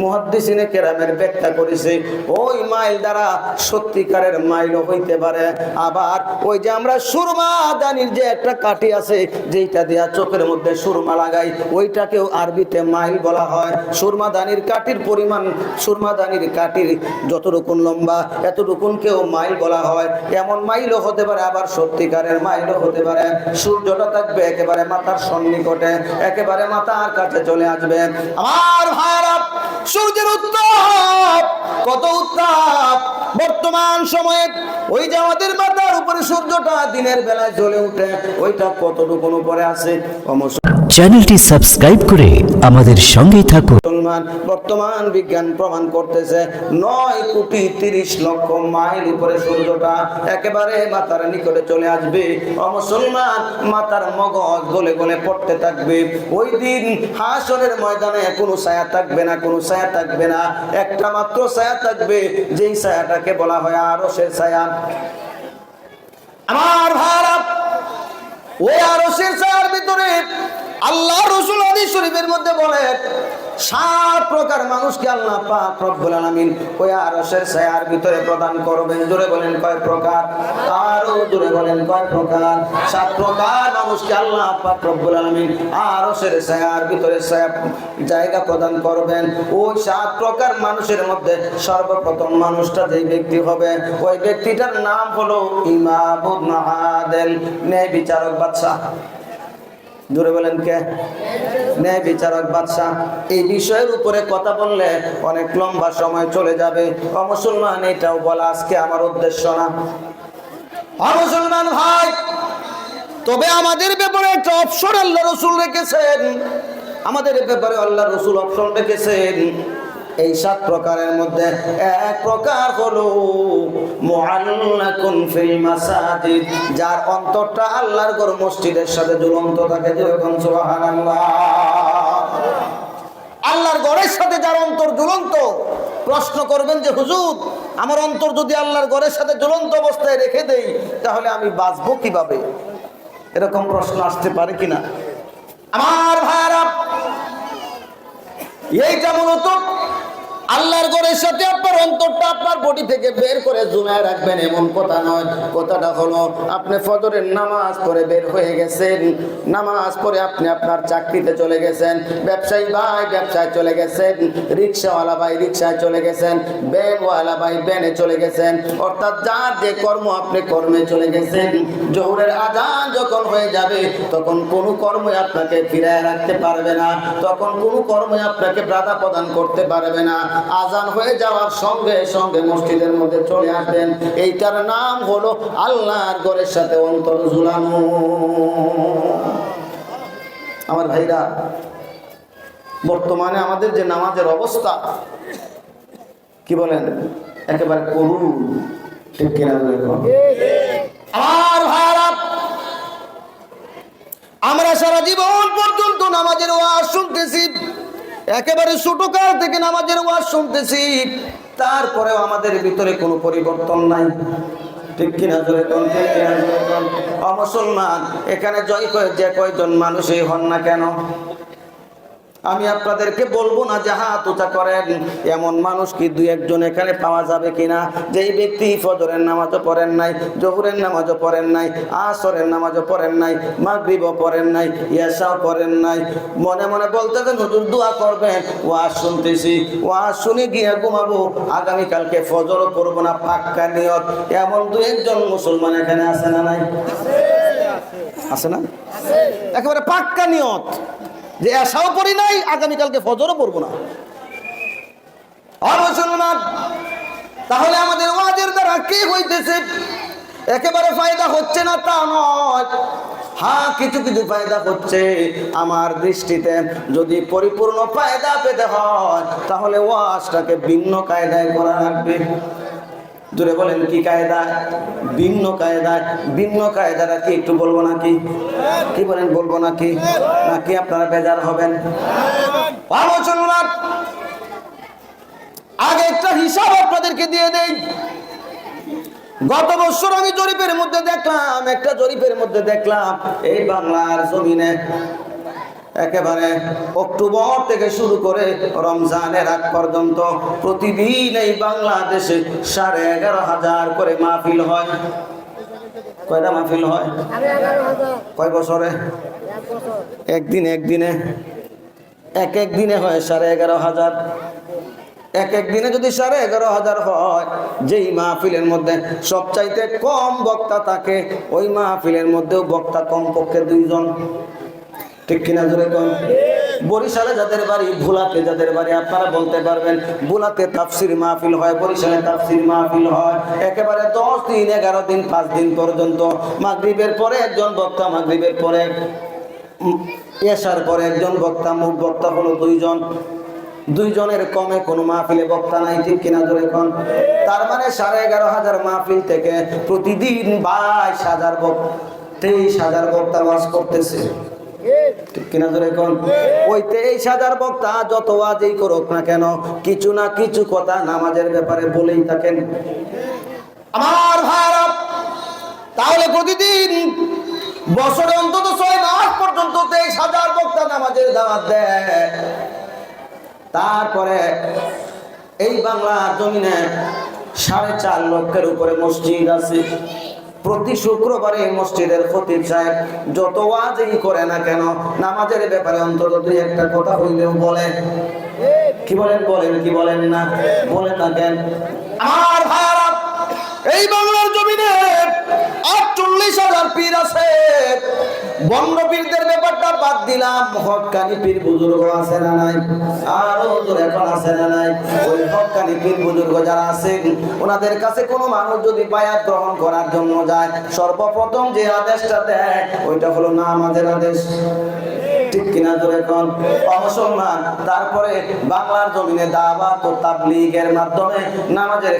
মুহাদ্দিসিনে কেরামের ব্যাখ্যা করেছে, ওই মাইল দ্বারা সত্যিকারের মাইলও হইতে পারে। আবার ওই যে আমরা সুরমা দানির যে একটা কাঠি আছে, যেইটা দেয়া চোখের মধ্যে সুরমা লাগাই, ওইটাকেও আরবিতে মাইল বলা হয়। সুরমা দানির কাঠির পরিমাণ, সুরমা দানির কাঠির যতটুকুন লম্বা, এতটুকুন কেউ মাইল বলা হয়। এমন মাইলও হতে পারে, আবার সত্যিকারের মাইলও হতে পারে। সূর্যটা থাকবে একেবারে মাথার সন্নিকটে, একেবারে মাথার কাছে চলে আসবে। আমার ভারত সূর্যের উত্তাপ। কত উত্তাপ। বর্তমান সময়ে ওই যে আমাদের মাথার উপরে সূর্যটা দিনের বেলায় জ্বলে উঠে, ওইটা কতটুকু পরে আছে? চ্যানেলটি সাবস্ক্রাইব করে আমাদের সঙ্গেই থাকুন। মুসলমান, বর্তমান বিজ্ঞান প্রমাণ করতেছে, নয় কোটি তিরিশ লক্ষ মাইল উপরে সূর্যটা একেবারে মাথার নিকটে চলে আসবে। অমুসলমান মাথার মগজ গলে গলে পড়তে থাকবে। ওই দিন হাসনের ময়দানে কোনো ছায়া থাকবে না, কোনো ছায়া থাকবে না। একটা মাত্র ছায়া থাকবে, যেই ছায়াটাকে বলা হয় আরও সে ছায়া। আমার ভারত, ওই ছায়ার ভিতরে আল্লাহ রসুল হাদিস শরীফের মধ্যে বলে, সাত প্রকার মানুষকে আল্লাহ পাক রব্বুল আলামিন ওই আরশের ছায়ার ভিতরে প্রদান করবেন। জোরে বলেন, কয় প্রকার? আরও জোরে বলেন, কয় প্রকার? সাত প্রকার মানুষকে আল্লাহ পাক রব্বুল আলামিন আরশের ছায়ার ভিতরে ছায়া, জায়গা প্রদান করবেন। ওই সাত প্রকার মানুষের মধ্যে সর্বপ্রথম মানুষটা যেই ব্যক্তি হবে, ওই ব্যক্তিটার নাম হলো ইমামুদ মাহাদেল ন্যায় বিচারক বাদশাহ। দূরে বলেন কে? ন্যায় বিচারক বাদশাহ। এই বিষয়ের উপরে কথা বললে অনেক লম্বা সময় চলে যাবে। অমুসলমান এটাও বলা আজকে আমার উদ্দেশ্য না। অমুসলমান ভাই, তবে আমাদের ব্যাপারে একটা অপশন আল্লাহ রসুল রেখেছেন। আমাদের ব্যাপারে আল্লাহ রসুল অপশন রেখেছেন। এই সাত প্রকারের মধ্যে এক প্রকার হলো যার অন্তরটা আল্লাহর ঘর মসজিদের সাথে ঝুলন্ত থাকে আল্লাহর ঘরের সাথে যার অন্তর ঝুলন্ত, প্রশ্ন করবেন যে, হুজুর, আমার অন্তর যদি আল্লাহর ঘরের সাথে ঝুলন্ত অবস্থায় রেখে দেই, তাহলে আমি বাঁচবো কীভাবে? এরকম প্রশ্ন আসতে পারে কিনা? আমার ভাইরা এইটা মূলত আল্লাহর ঘরের সাথে আপনার অন্তরটা আপনার বডি থেকে বের করে জুমায় রাখবেন, এমন কথা নয়। কথাটা হলো, আপনি ফজরের নামাজ পড়ে বের হয়ে গেছেন। নামাজ পড়ে আপনি আপনার চাকরিতে চলে গেছেন। ব্যবসায়ী ভাই ব্যবসায় চলে গেছেন। রিক্সাওয়ালা ভাই রিক্সায় চলে গেছেন। ব্যানওয়ালা ভাই ব্যানে চলে গেছেন। অর্থাৎ যার যে কর্ম আপনি কর্মে চলে গেছেন, জোহরের আজান যখন হয়ে যাবে, তখন কোনো কর্মই আপনাকে ফিরায় রাখতে পারবে না, তখন কোনো কর্মই আপনাকে বাধা প্রদান করতে পারবে না। আজান হয়ে যাওয়ার সঙ্গে সঙ্গে মসজিদের মধ্যে চলে আসবেন। এইটার নাম হলো আল্লাহর ঘরের সাথে অন্তর ঝুলানো। আমার ভাইরা, বর্তমানে আমাদের যে নামাজের অবস্থা, কি বলেন? একেবারে করুন ঠিক আমরা সারা জীবন পর্যন্ত নামাজের ওয়াজ শুনতেছি। একেবারে ছোট কাল থেকে নামাজের ওয়াজ শুনতেছি, তারপরেও আমাদের ভিতরে কোনো পরিবর্তন নাই। ঠিক এখানে জয় কয়ে যে কয়জন মানুষই হন না কেন? আমি আপনাদেরকে বলব না যে হাত উঁচা করেন। এমন মানুষ কি দুই একজন এখানে পাওয়া যাবে কিনা? যেই ব্যক্তি ফজরের নামাজও পড়েন নাই, জহুরের নামাজও পড়েন নাই, আসরের নামাজও পড়েন নাই, মাগরিবও পড়েন নাই ইয়াসাও পড়েন নাই, মনে মনে বলতেছেন, হুজুর, দোয়া করবেন। ও ওয়াজ শুনতেছি, ওয়াজ শুনে গিয়ে ঘুমাবো। আগামীকালকে ফজরও করব না, পাক্কা নিয়ত। এমন দু একজন মুসলমান এখানে আছে না নাই? আছে না? একেবারে পাক্কা নিয়ত। যে আশাও পড়ি নাই, আগামীকালকে ফজরও পড়ব না। আর মুসলমান তাহলে আমাদের ওয়াজের দ্বারা কি হইতেছে? একেবারে ফায়দা হচ্ছে না তা নয়। হ্যাঁ কিছু কিছু ফায়দা হচ্ছে। আমার দৃষ্টিতে যদি পরিপূর্ণ ফায়দা পেতে হয়, তাহলে ওয়াজটাকে ভিন্ন কায়দায় করা লাগবে। জোরে বলেন, কি কায়দা? ভিন্ন কায়দা। ভিন্ন কায়দাটা কি একটু বলব নাকি? কি বলেন, বলব নাকি? নাকি আপনারা বেজার হবেন? আগে একটা হিসাব আপনাদেরকে দিয়ে দেই। গত বছর আমি জরিপের মধ্যে দেখলাম, একটা জরিপের মধ্যে দেখলাম, এই বাংলার জমিনে একেবারে অক্টোবর থেকে শুরু করে রমজানের আগ পর্যন্ত প্রতিদিন এই বাংলাদেশে সাড়ে এগারো হাজার করে মাহফিল হয়। কয়টা মাহফিল হয়? কয় বছরে? এক বছর। একদিন একদিনে? এক এক দিনে হয় সাড়ে এগারো হাজার। এক এক দিনে যদি সাড়ে এগারো হাজার হয় যেই মাহফিলের মধ্যে সবচাইতে কম বক্তা থাকে ওই মাহফিলের মধ্যেও বক্তা কম পক্ষে দুইজন। ঠিক কিনা ধরে কম বরিশালে যাদের বাড়ি, ভোলাতে যাদের বাড়ি, আপনারা বলতে পারবেন, ভোলাতে তাফসির মাহফিল হয়, বরিশালে তাফসির মাহফিল হয়। একেবারে দশ দিন, এগারো দিন, পাঁচ দিন পর্যন্ত মাগরিবের পরে একজন বক্তা, মাগরিবের পরে এসার পরে একজন বক্তা, মুখ বক্তা হলো দুইজন। দুইজনের কমে কোনো মাহফিলে বক্তা নাই, ঠিক কিনা ধরে এখন তার মানে সাড়ে এগারো হাজার মাহফিল থেকে প্রতিদিন বাইশ হাজার বক্তা, তেইশ হাজার বক্তা ওয়াজ করতেছে। আমার তাহলে প্রতিদিন বছরে অন্তত ছয় মাস পর্যন্ত তেইশ হাজার বক্তা নামাজের দাওয়াত দেয়। তারপরে এই বাংলার জমিনে সাড়ে চার লক্ষের উপরে মসজিদ আছে। প্রতি শুক্রবারে মসজিদের ফতিব সাহেব যত ওয়াজই করে না কেন, নামাজের ব্যাপারে অন্তত দুই একটা কথা হইলেও বলে। কি বলেন বলেন, কি বলেন না? বলে থাকেন আমার ভারত, এই বাংলার জমিনে আটচল্লিশ হাজার পীর আছে। ব্যাপারটা বাদ দিলাম। হকানি পীর বুজুর্গ আছে না নাই? আরও তোর এখন আছে না নাই? ওই হকানি পীর বুজুর্গ যারা আছে ওনাদের কাছে কোনো মানুষ যদি বায়াত গ্রহণ করার জন্য যায়, সর্বপ্রথম যে আদেশটা দেয়, ওইটা হলো না আমাদের আদেশ। ঠিক কিনা ধরে কোন? মুসলমান তারপরে বাংলার জমিনে দাওয়াত ও তাবলীগের মাধ্যমে নামাজের